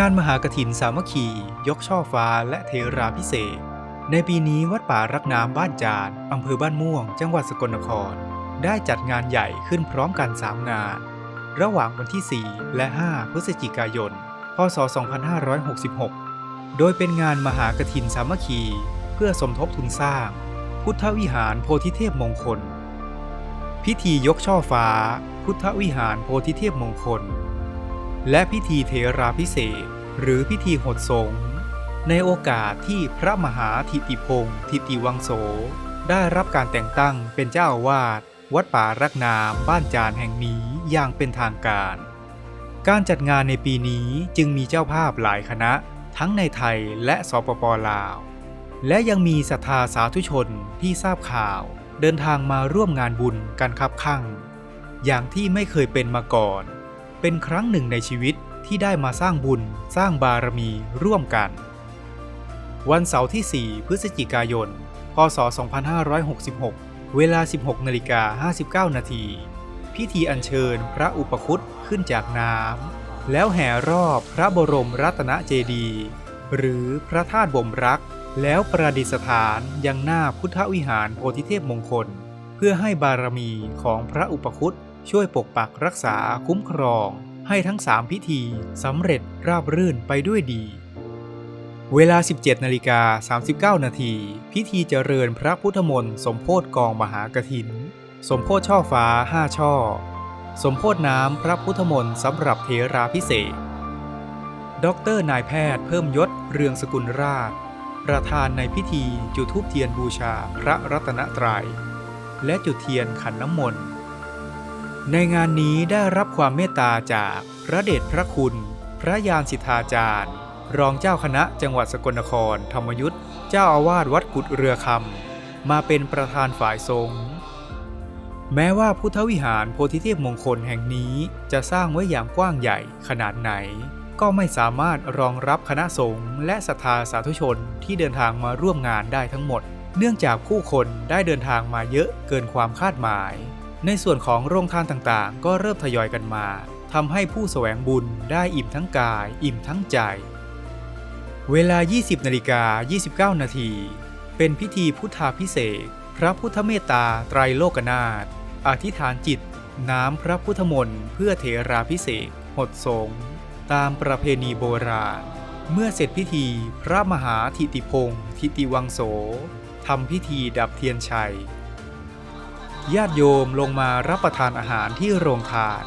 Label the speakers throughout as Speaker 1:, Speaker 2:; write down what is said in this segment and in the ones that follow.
Speaker 1: งานมหากถินสามัคคี ยกช่อฟ้าและเทราพิเศษ ในปีนี้วัดป่ารักน้ำบ้านจานอำเภอบ้านม่วง จังหวัดสกลนคร ได้จัดงานใหญ่ขึ้นพร้อมกัน3งาน ระหว่างวันที่ 4 และ 5 พฤศจิกายน พศ 2566 โดยเป็นงานมหากถินสามัคคี เพื่อสมทบทุนสร้าง พุทธวิหารโพธิเทพมงคล พิธียกช่อฟ้า พุทธวิหารโพธิเทพมงคลและพิธีเทราพิเศษ หรือพิธีหดสงในโอกาสที่พระมหาทิติพงศ์ทิติวังโส ได้รับการแต่งตั้งเป็นเจ้าอาวาสวัดป่ารักนามบ้านจานแห่งนี้อย่างเป็นทางการ การจัดงานในปีนี้จึงมีเจ้าภาพหลายคณะ ทั้งในไทยและสปปลาว และยังมีศรัทธาสาธุชนที่ทราบข่าว เดินทางมาร่วมงานบุญกันคับข้างอย่างที่ไม่เคยเป็นมาก่อน เป็นครั้งหนึ่งในชีวิต ที่ได้มาสร้างบุญสร้างบารมีร่วมกัน วันเสาร์ที่ 4 พฤศจิกายน พศ 2566 เวลา 16นาฬิกา59 นาที พิธีอัญเชิญพระอุปคุตขึ้นจากน้ำแล้วแห่รอบพระบรมรัตนเจดีย์หรือพระธาตุบ่มรัก แล้วประดิษฐานยังหน้าพุทธวิหารโพธิเทพมงคล เพื่อให้บารมีของพระอุปคุตช่วยปกปักรักษาคุ้มครอง ให้ทั้งสามพิธีสำเร็จราบรื่นไปด้วยดี เวลา 17นาฬิกา39 นาที พิธีเจริญพระพุทธมนต์สมโพธิกองมหากถิน สมโพธิช่อฟ้า5ช่อ สมโพธิน้ำพระพุทธมนต์สำหรับเทราพิเศษด็อกเตอร์นายแพทย์เพิ่มยศเรืองสกุลราช ประธานในพิธีจุดธูปเทียนบูชาพระรัตนตรัย และจุดเทียนขันน้ำมนต์ ในงานนี้ได้รับความเมตตาจากพระเดชพระคุณ พระยานสิทธาจารย์ รองเจ้าคณะจังหวัดสกลนคร ธรรมยุทธเจ้าอาวาสวัดกุดเรือคำมาเป็นประธานฝ่ายทรงฆ์แม้ว่าพุทธวิหารโพธิเทพมงคลแห่งนี้จะสร้างไว้อย่างกว้างใหญ่ขนาดไหน ก็ไม่สามารถรองรับคณะสงฆ์และศรัทธาสาธุชนที่เดินทางมาร่วมงานได้ทั้งหมด เนื่องจากผู้คนได้เดินทางมาเยอะเกินความคาดหมาย ในส่วนของโรงทานต่างๆ ก็เริ่มทยอยกันมาทำให้ผู้แสวงบุญได้อิ่มทั้งกาย อิ่มทั้งใจ เวลา 20นาฬิกา29 นาที เป็นพิธีพุทธาพิเศษพระพุทธเมตตาไตรโลกนาถอธิษฐานจิต น้ำพระพุทธมนต์เพื่อเทราพิเศษหดสงตามประเพณีโบราณ เมื่อเสร็จพิธีพระมหาทิติพงศ์ทิติวังโสทำพิธีดับเทียนชัย ญาติโยมลงมารับประทานอาหารที่โรงทาน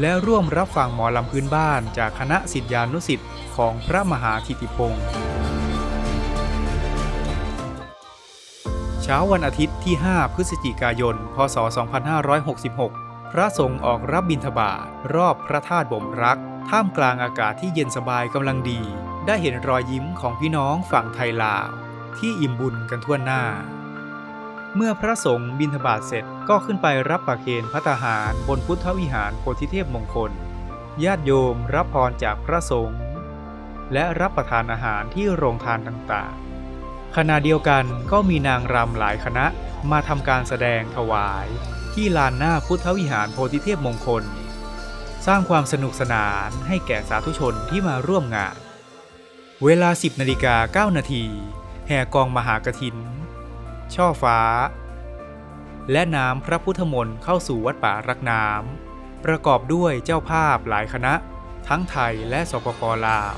Speaker 1: และร่วมรับฟังหมอลำพื้นบ้านจากคณะสิทธิานุสิทธิ์ของพระมหาทิติพงศ์เช้าวันอาทิตย์ที่ 5 พฤศจิกายน พศ 2566 พระสงฆ์ออกรับบิณฑบาตรอบพระธาตุบ่มรัก ท่ามกลางอากาศที่เย็นสบายกำลังดี ได้เห็นรอยยิ้มของพี่น้องฝั่งไทยลาว ที่อิ่มบุญกันทั่วหน้า เมื่อพระสงฆ์บิณฑบาตเสร็จก็ขึ้นไปรับประเคนพระทหารบนพุทธวิหารโพธิเทพมงคล ญาติโยมรับพรจากพระสงฆ์และรับประทานอาหารที่โรงทานต่างๆ ขณะเดียวกันก็มีนางรำหลายคณะมาทำการแสดงถวาย ที่ลานหน้าพุทธวิหารโพธิเทพมงคล สร้างความสนุกสนานให้แก่สาธุชนที่มาร่วมงาน เวลา 10นาฬิกา9นาทีแห่กองมหากถิน ช่อฟ้า และน้ำพระพุทธมนต์เข้าสู่วัดป่ารักน้ำประกอบด้วยเจ้าภาพหลายคณะ ทั้งไทยและสปปลาว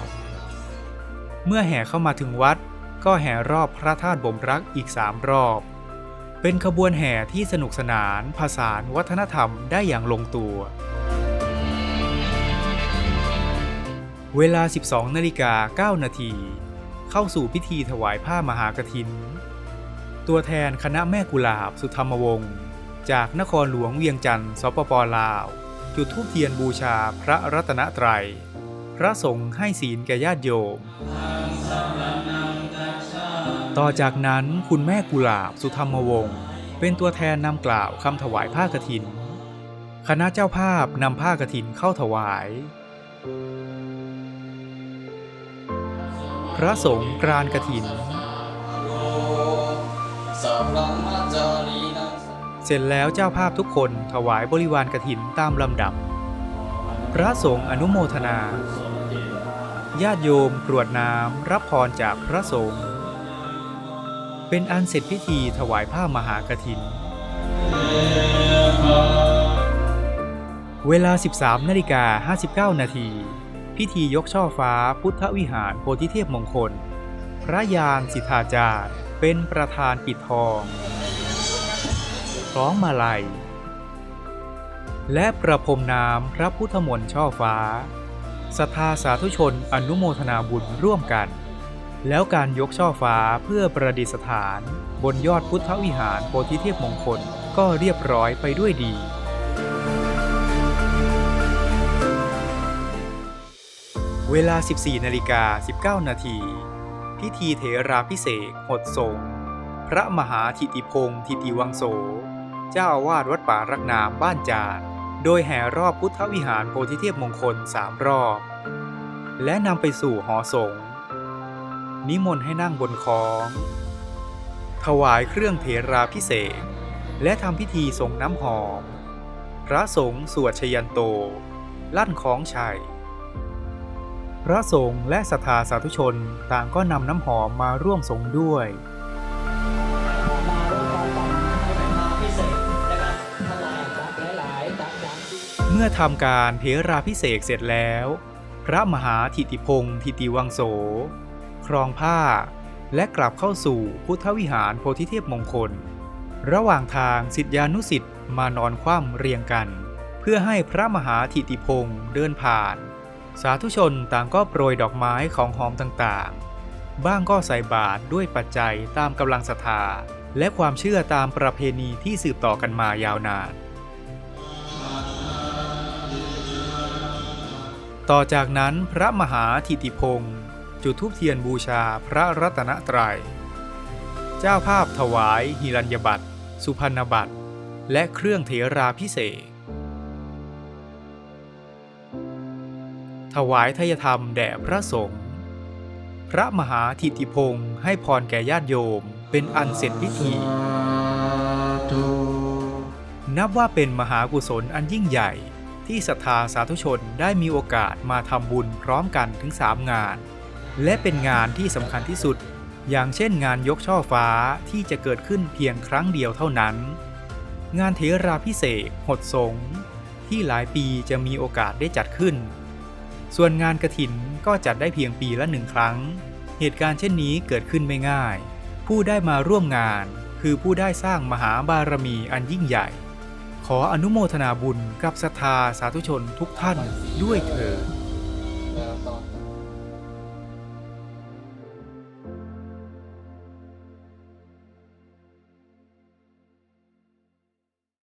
Speaker 1: เมื่อแห่เข้ามาถึงวัดก็แห่รอบพระธาตุบ่มรักอีกสามรอบ เป็นขบวนแห่ที่สนุกสนานผสานวัฒนธรรมได้อย่างลงตัว เวลา 12นาฬิกา9นาทีเข้าสู่พิธีถวายผ้ามหากฐิน ตัวแทนคณะแม่กุหลาบสุธรรมวงศ์จากนครหลวงเวียงจันทร์สปปลาว จุดธูปเทียนบูชาพระรัตนตรัย พระสงฆ์ให้ศีลแก่ญาติโยม ต่อจากนั้นคุณแม่กุหลาบสุธรรมวงศ์เป็นตัวแทนนำกล่าวคำถวายผ้ากฐิน คณะเจ้าภาพนำผ้ากฐินเข้าถวาย พระสงฆ์กรานกฐิน เสร็จแล้วเจ้าภาพทุกคนถวายบริวารกฐินตามลำดับ พระสงฆ์อนุโมทนา ญาติโยมกรวดน้ำรับพรจากพระสงฆ์เป็นอันเสร็จพิธีถวายผ้ามหากฐิน เวลา 13นาฬิกา59 นาที พิธียกช่อฟ้าพุทธวิหารโพธิเทพมงคล พระยานสิทธาจารย์เป็นประธานปิดทอง คล้องมาลัย และประพรมน้ำพระพุทธมนต์ช่อฟ้าศรัทธาสาธุชนอนุโมทนาบุญร่วมกัน แล้วการยกช่อฟ้าเพื่อประดิษฐาน บนยอดพุทธวิหารโพธิเทพมงคลก็เรียบร้อยไปด้วยดีเวลา 14 นาฬิกา 19 นาที พิธีเถราพิเศษหดสงพระมหาธิติพงศ์ธิติวังโส เจ้าอาวาสวัดป่ารักน้ำบ้านจาน โดยแห่รอบพุทธวิหารโพธิเทพมงคลสามรอบ และนำไปสู่หอสงฆ์นิมนต์ให้นั่งบนคอง ถวายเครื่องเถราพิเศษ และทำพิธีส่งน้ำหอม พระสงฆ์สวดชยันโต ลั่นของชัย พระสงฆ์และศรัทธาสาธุชนต่างก็นำน้ำหอมมาร่วมสงฆ์ด้วย
Speaker 2: เมื่
Speaker 1: อทำการเทราพิเศษเสร็จแล้ว พระมหาธิติพงศ์ธิติวังโส ครองผ้า และกลับเข้าสู่พุทธวิหารโพธิเทพมงคล ระหว่างทางสิทธานุสิทธิ์มานอนคว่ำเรียงกัน เพื่อให้พระมหาธิติพงศ์เดินผ่าน สาธุชนต่างก็โปรยดอกไม้ของหอมต่างๆ บ้างก็ใส่บาตรด้วยปัจจัยตามกำลังศรัทธาและความเชื่อตามประเพณีที่สืบต่อกันมายาวนาน ต่อจากนั้นพระมหาธิติพงศ์จุดธูปเทียนบูชาพระรัตนตรัย เจ้าภาพถวายหิรัญญบัตรสุพรรณบัตร และเครื่องเถราพิเศษกถวายทายธรรมแด่พระสงฆ์ พระมหาธิติพงศ์ให้พรแก่ญาติโยมเป็นอันเสร็จพิธี นับว่าเป็นมหากุศลอันยิ่งใหญ่ ที่ศรัทธาสาธุชนได้มีโอกาสมาทำบุญพร้อมกันถึง 3 งาน และเป็นงานที่สำคัญที่สุด อย่างเช่นงานยกช่อฟ้าที่จะเกิดขึ้นเพียงครั้งเดียวเท่านั้น งานเทราพิเศษหดสง ที่หลายปีจะมีโอกาสได้จัดขึ้น ส่วนงานกระถินก็จัดได้เพียงปีละหนึ่งครั้ง เหตุการณ์เช่นนี้เกิดขึ้นไม่ง่าย ผู้ได้มาร่วมงานคือผู้ได้สร้างมหาบารมีอันยิ่งใหญ่ ขออนุโมทนาบุญกับศรัทธาสาธุชนทุกท่านด้วยเถิด